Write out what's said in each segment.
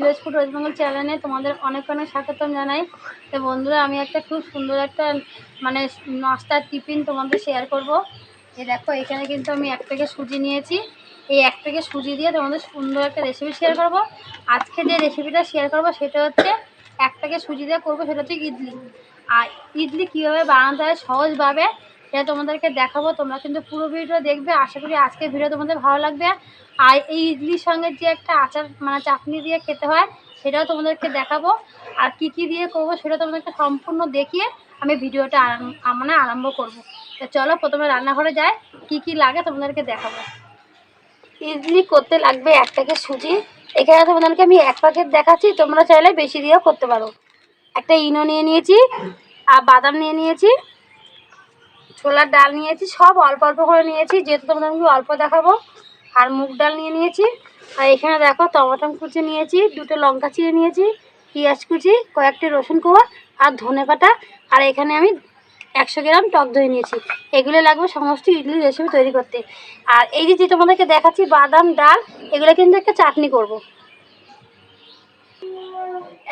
Village food waste Bengal চ্যানেলে তোমাদের অনেক অনেক স্বাগতম জানাই। তো বন্ধুরা, আমি একটা খুব সুন্দর একটা মানে নাস্তার টিফিন তোমাদের শেয়ার করব। এই দেখো, এখানে কিন্তু আমি এক প্যাকেট সুজি নিয়েছি। এই এক প্যাকেট সুজি দিয়ে তোমাদের সুন্দর একটা রেসিপি শেয়ার করব। আজকে যে রেসিপিটা শেয়ার করব, সেটা হচ্ছে এক প্যাকেট সুজি দিয়ে করব, সেটা হচ্ছে ইডলি। আর ইডলি কীভাবে বানাতে হয়, সহজভাবে সেটা তোমাদেরকে দেখাবো, তোমরা কিন্তু পুরো ভিডিও দেখবে। আশা করি আজকের ভিডিও তোমাদের ভালো লাগবে। আর এই ইডলির সঙ্গে যে একটা আচার মানে চাটনি দিয়ে খেতে হয়, সেটাও তোমাদেরকে দেখাবো। আর কি কি দিয়ে করব সেটা তোমাদেরকে সম্পূর্ণ দেখিয়ে আমি ভিডিওটা আরাম- মানে আরম্ভ করব। তো চলো প্রথমে রান্নাঘরে যাই, কি কি লাগে তোমাদেরকে দেখাবো। ইডলি করতে লাগবে এক প্যাকেট সুজি। এখানে তোমাদেরকে আমি এক প্যাকেট দেখাচ্ছি, তোমরা চাইলে বেশি দিয়েও করতে পারো। একটা ইনো নিয়ে নিয়েছি, আর বাদাম নিয়ে নিয়েছি ছোলার ডাল নিয়েছি, সব অল্প অল্প করে নিয়েছি, যেহেতু তোমাদের আমি অল্প দেখাবো। আর মুগ ডাল নিয়ে নিয়েছি। আর এখানে দেখো টমাটম কুচি নিয়েছি, দুটো লঙ্কা চিড়ে নিয়েছি, পেঁয়াজ কুচি, কয়েকটি রসুন কোয়া আর ধনে পাতা। আর এখানে আমি একশো গ্রাম টক দই নিয়েছি। এগুলো লাগবে সমস্ত ইডলি রেসিপি তৈরি করতে। আর এই যে তোমাদেরকে দেখাচ্ছি বাদাম ডাল, এগুলো কিন্তু একটা চাটনি করব।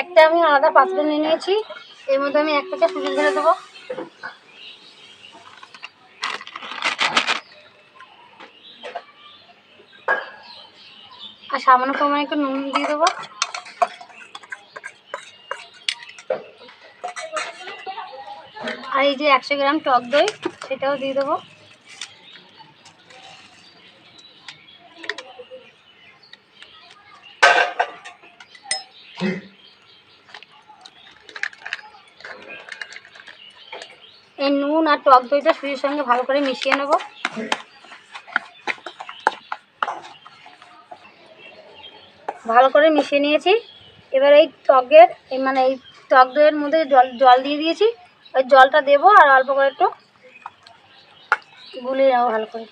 একটা আমি আলাদা পাত্র নিয়ে নিয়েছি, এর মধ্যে আমি এক প্যাকেট সুজি ঢেলে দেবো। আর সামান্য পরিমাণে একটু নুন দিয়ে দেবো। আর এই যে একশো গ্রাম টক দই, সেটাও দিয়ে দেবো। এই নুন আর টক দইটা সুজির সঙ্গে ভালো করে মিশিয়ে নেব। ভালো করে মিশিয়ে নিয়েছি। এবার এই টকের এই মানে এই টক দইয়ের মধ্যে জল জল দিয়ে দিয়েছি। ওই জলটা দেবো আর অল্প করে একটু গুলিয়ে নেব ভালো করে।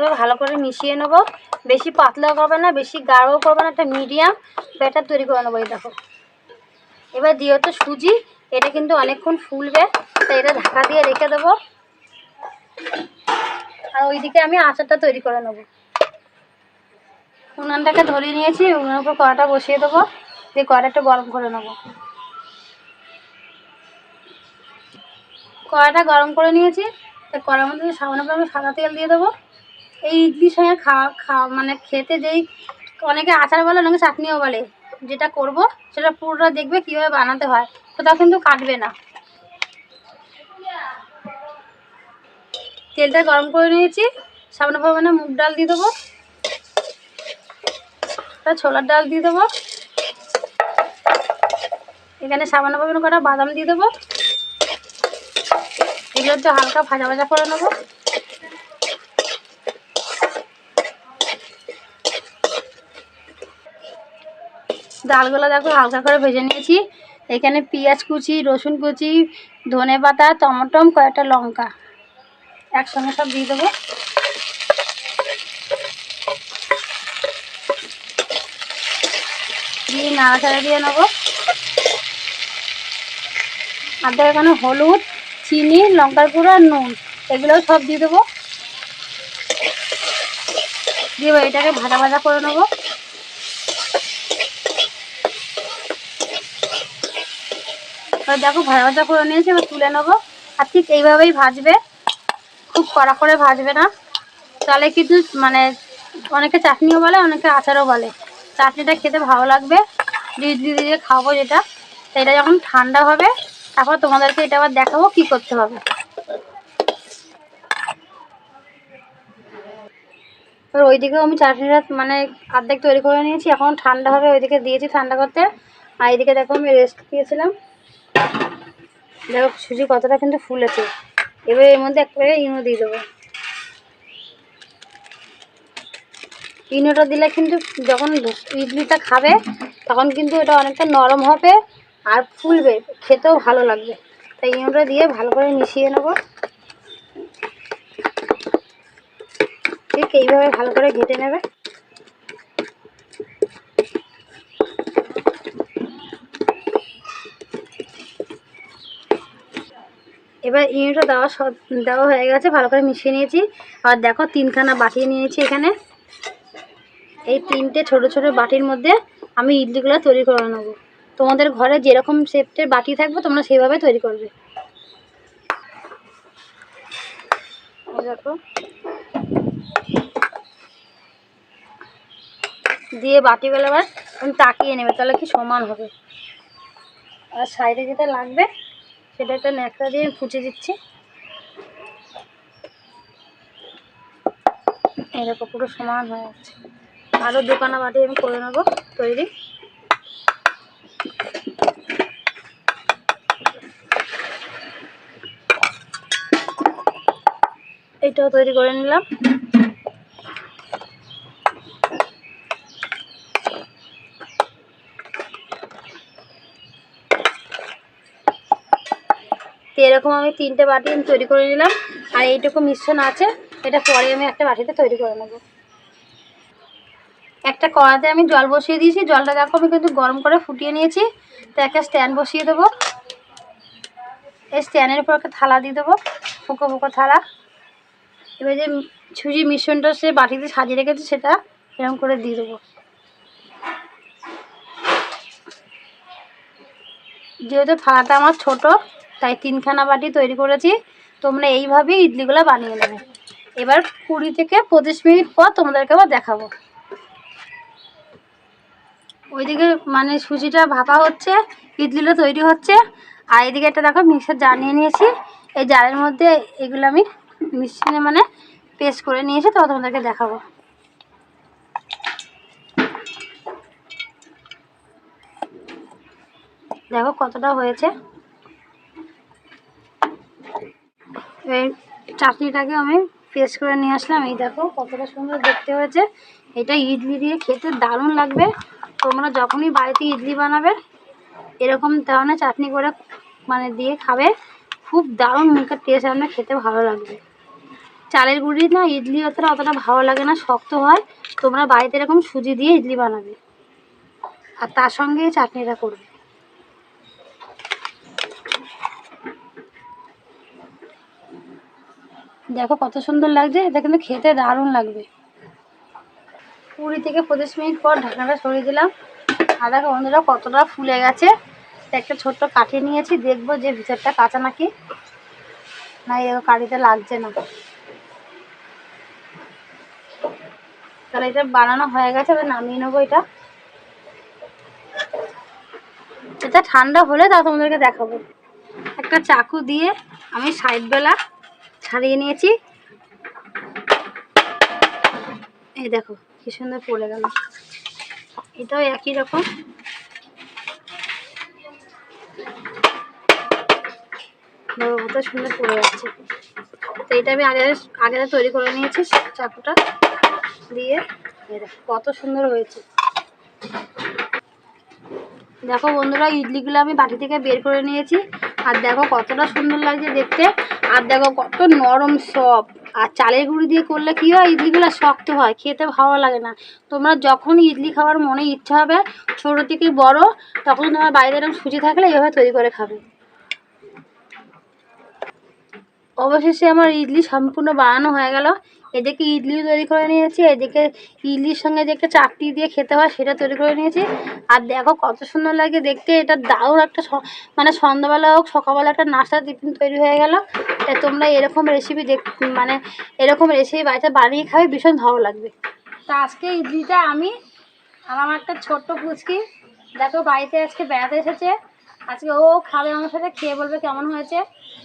এইভাবে ভালো করে মিশিয়ে নেব। বেশি পাতলাও করবে না, বেশি গাঢ়ও করবে না, একটা মিডিয়াম ব্যাটার তৈরি করে নেব এই দেখো। এবার দিয়ে তো সুজি, এটা কিন্তু অনেকক্ষণ ফুলবে, তাই এটা ঢাকা দিয়ে রেখে দেবো। আর ওইদিকে আমি আচারটা তৈরি করে নেব। উনানটাকে ধরিয়ে নিয়েছি, উনানের উপর কড়াটা বসিয়ে দেবো, দিয়ে কড়াটা গরম করে নেব। কড়াটা গরম করে নিয়েছি, তাই কড়ার মধ্যে সামান্য আমি সাদা তেল দিয়ে দেবো। এই ইডলির সঙ্গে খাওয়া খাওয়া মানে খেতে যেই অনেকে আচার বলে, অনেকে চাটনিও বলে, যেটা করব সেটা পুরোটা দেখবে কীভাবে বানাতে হয় কোথাও কিন্তু কাটবে না। তেলটা গরম করে নিয়েছি, সামান্য পরিমাণে মুগ ডাল দিয়ে দেবো ছোলার ডাল দিয়ে দেবো, এখানে সামান্য পরিমাণে কটা বাদাম দিয়ে দেবো, এগুলো একটু হালকা ভাজা ভাজা করে নেব। ডালগুলো দেখো, হালকা করে ভেজে নিয়েছি। এখানে পেঁয়াজ কুচি, রসুন কুচি, ধনে পাতা, টমাটম, কয়েকটা লঙ্কা। একসঙ্গে সব দিয়ে দেবো। দিয়ে নাড়াচাড়া দিয়ে নেব। আর দেখো এখানে হলুদ, চিনি, লঙ্কার গুঁড়ো আর নুন, এগুলোও সব দিয়ে দেবো। দিয়ে এটাকে ভাজা ভাজা করে নেব। এবার দেখো ভাজা ভাজা করে নিয়েছি, এবার তুলে নেব। আর ঠিক এইভাবেই ভাজবে। খুব কড়া করে ভাজবে না। তাহলে কিন্তু মানে অনেকে চাটনিও বলে, অনেকে আচারও বলে। চাটনিটা খেতে ভালো লাগবে। ইডলি দিয়ে খাব যেটা। এটা যখন ঠান্ডা হবে, তারপর তোমাদেরকে এটা আবার দেখাবো কি করতে হবে। এবার ওইদিকেও আমি চাটনিটা মানে অর্ধেক তৈরি করে নিয়েছি। এখন ঠান্ডা হবে, ওইদিকে দিয়েছি ঠান্ডা করতে। আর এইদিকে দেখো আমি রেস্ট দিয়েছিলাম। দেখো সুজি কতটা কিন্তু ফুলেছে। এবার এর মধ্যে এক করে ইনো দিয়ে দেবো। ইনোটা দিলে কিন্তু যখন ইডলিটা খাবে, তখন কিন্তু এটা অনেকটা নরম হবে আর ফুলবে, খেতেও ভালো লাগবে। তাই ইনোটা দিয়ে ভালো করে মিশিয়ে নেব। ঠিক এইভাবে ভালো করে ঘেটে নেবে। এবার ইউনিটটা দেওয়া সব, দেওয়া হয়ে গেছে, ভালো করে মিশিয়ে নিয়েছি। আর দেখো, তিনখানা বাটিয়ে নিয়েছি এখানে। এই তিনটে ছোট ছোট বাটির মধ্যে আমি ইডলিগুলো তৈরি করে নেব। তোমাদের ঘরে যেরকম শেপটের বাটি থাকবে, তোমরা সেইভাবে তৈরি করবে। দেখো। দিয়ে বাটিগুলো আবার তাকিয়ে নেবে, তাহলে কি সমান হবে। আর সাইডে যেটা লাগবে সেটা একটা ন্যাকড়া দিয়ে ফুচে দিচ্ছি। এরকম পুরো সমান হয়ে যাচ্ছে। আরও দোকানা বাটি আমি করে নেব, তৈরি। এটাও তৈরি করে নিলাম। এরকম আমি তিনটে বাটি আমি তৈরি করে নিলাম, আর এইটুকু মিশ্রণ আছে, এটা পরে আমি একটা বাটিতে তৈরি করে নেব। একটা কড়াতে আমি জল বসিয়ে দিয়েছি, জলটা দেখো আমি কিন্তু গরম করে ফুটিয়ে নিয়েছি, তো একটা স্ট্যান্ড বসিয়ে দেবো। এই স্ট্যান্ডের উপর একটা থালা দিয়ে দেবো, ফুকো ফুকো থালা। এবার যে সুজি মিশ্রণটা সে বাটিতে সাজিয়ে রেখেছে, সেটা এরকম করে দিয়ে দেবো। যেহেতু থালাটা আমার ছোট তাই তিনখানা বাটি তৈরি করেছি। তোমরা এইভাবেই ইডলিগুলো বানিয়ে নেবে। এবার কুড়ি থেকে পঁচিশ মিনিট পর তোমাদেরকে আবার দেখাবো। ওইদিকে মানে সুজিটা ভাপা হচ্ছে, ইডলিটা তৈরি হচ্ছে। আর এদিকে একটা দেখো মিক্সার জার নিয়ে নিয়েছি। এই জারের মধ্যে এগুলো আমি মিক্সিনে মানে পেস্ট করে নিয়েছি তো তোমাদেরকে দেখাবো। দেখো কতটা হয়েছে। এই চাটনিটাকে আমি পেস্ট করে নিয়ে আসলাম। এই দেখো কতটা সুন্দর দেখতে হয়েছে। এটা ইডলি দিয়ে খেতে দারুণ লাগবে। তোমরা যখনই বাড়িতে ইডলি বানাবে, এরকম ধরনের চাটনি করে মানে দিয়ে খাবে। খুব দারুণ মুখের টেস্ট আপনার খেতে ভালো লাগবে। চালের গুঁড়ি না ইডলি অতটা অতটা ভালো লাগে না, শক্ত হয়। তোমরা বাড়িতে এরকম সুজি দিয়ে ইডলি বানাবে। আর তার সঙ্গে চাটনিটা করবে। দেখো কত সুন্দর লাগছে, এটা কিন্তু খেতে দারুণ লাগবে। কুড়ি থেকে পঁচিশ মিনিট পর ঢাকনাটা সরিয়ে দিলাম। আর দেখো বন্ধুরা, কতটা ফুলে গেছে। একটা ছোট্ট কাঠি নিয়েছি, দেখব যে ভিতরটা কাঁচা নাকি। না এরকম কাঠিতে লাগছে না। তাহলে এটা বানানো হয়ে গেছে, এবার নামিয়ে নেব এটা। এটা ঠান্ডা হলে তা তোমাদেরকে দেখাবো। একটা চাকু দিয়ে আমি সাইড বেলা ছাড়িয়ে নিয়েছি। এই দেখো, কি সুন্দর পড়ে গেল। এটাও একই রকম। কত সুন্দর পড়ে যাচ্ছে। তো এটা আমি আগে আগে তৈরি করে নিয়েছি, চাকুটা দিয়ে কত সুন্দর হয়েছে। দেখো বন্ধুরা, ইডলিগুলো আমি বাটি থেকে বের করে নিয়েছি। আর দেখো কতটা সুন্দর লাগছে দেখতে। আর দেখো কত নরম সব। আর চালের গুঁড়ি দিয়ে করলে কী হয়? ইডলিগুলো শক্ত হয়, খেতে ভালো লাগে না। তোমরা যখন ইডলি খাওয়ার মনে ইচ্ছা হবে, ছোটো থেকে বড়, তখন তোমার বাইরে এরকম সুজি থাকলে এভাবে তৈরি করে খাবে। অবশেষে আমার ইডলি সম্পূর্ণ বানানো হয়ে গেল। এদিকে ইডলিও তৈরি করে নিয়েছি, এদিকে ইডলির সঙ্গে যে একটা চাটনি দিয়ে খেতে হয় সেটা তৈরি করে নিয়েছি। আর দেখো কত সুন্দর লাগে দেখতে, এটা দারুণ একটা মানে সন্ধ্যাবেলা হোক, সকালবেলা একটা নাস্তা টিফিন তৈরি হয়ে গেল। তাই তোমরা এরকম রেসিপি দেখ মানে এরকম রেসিপি বাড়িতে বানিয়ে খাবে, ভীষণ ভালো লাগবে। তা আজকে ইডলিটা আমি আর আমার একটা ছোট্ট পুচকি, দেখো বাড়িতে আজকে বেড়াতে এসেছে। আজকে ও খাবে আমার সাথে, খেয়ে বলবে কেমন হয়েছে।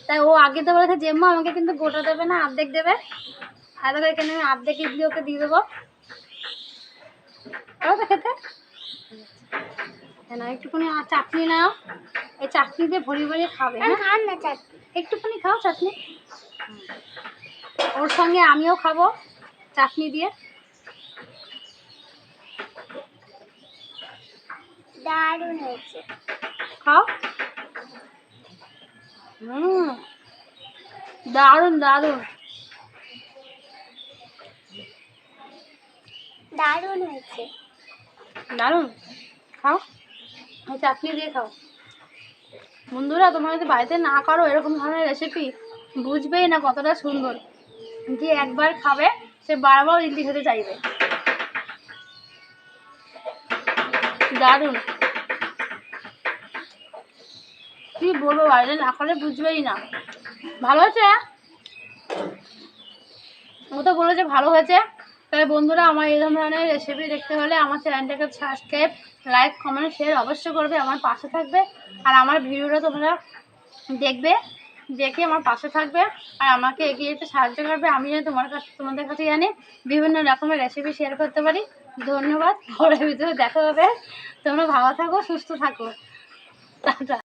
তাই ও আগে তো বলেছে, জেম্মা আমাকে কিন্তু গোটা দেবে না, অর্ধেক দেবে। আর দেখো এখানে আমি অর্ধেক ইডলি ওকে দিয়ে দেবো। তো খেতে? হ্যাঁ না একটুখানি চাটনি নাও। এই চাটনি দিয়ে ভরিয়ে ভরিয়ে খাবে হ্যাঁ? খান না চাটনি। একটুখানি খাও চাটনি। ওর সঙ্গে আমিও খাব চাটনি দিয়ে। দারুণ হয়েছে। খাও। হুম দারুণ দারুণ। দারুণ হয়েছে। দারুণ? খাও। চাটনি দিয়ে খাও। বন্ধুরা, তোমরা যদি বাড়িতে না করো এরকম ধরনের রেসিপি বুঝবেই না কতটা সুন্দর। যে একবার খাবে, সে বারবার ইডলি খেতে চাইবে। দারুণ। কি বলব, বাড়িতে না করলে বুঝবেই না। ভালো হয়েছে? ও তো বলেছে ভালো হয়েছে। তাহলে বন্ধুরা আমার এই ধরনের রেসিপি দেখতে হলে আমার চ্যানেলটাকে সাবস্ক্রাইব লাইক কমেন্ট শেয়ার অবশ্যই করবে, আমার পাশে থাকবে। আর আমার ভিডিওটা তোমরা দেখবে, দেখে আমার পাশে থাকবে। আর আমাকে এগিয়ে যেতে সাহায্য করবে, আমি যেন তোমার কাছে, তোমাদের কাছে জানি বিভিন্ন রকমের রেসিপি শেয়ার করতে পারি। ধন্যবাদ, পরের ভিতরে দেখা হবে। তোমরা ভালো থাকো, সুস্থ থাকো। টাটা।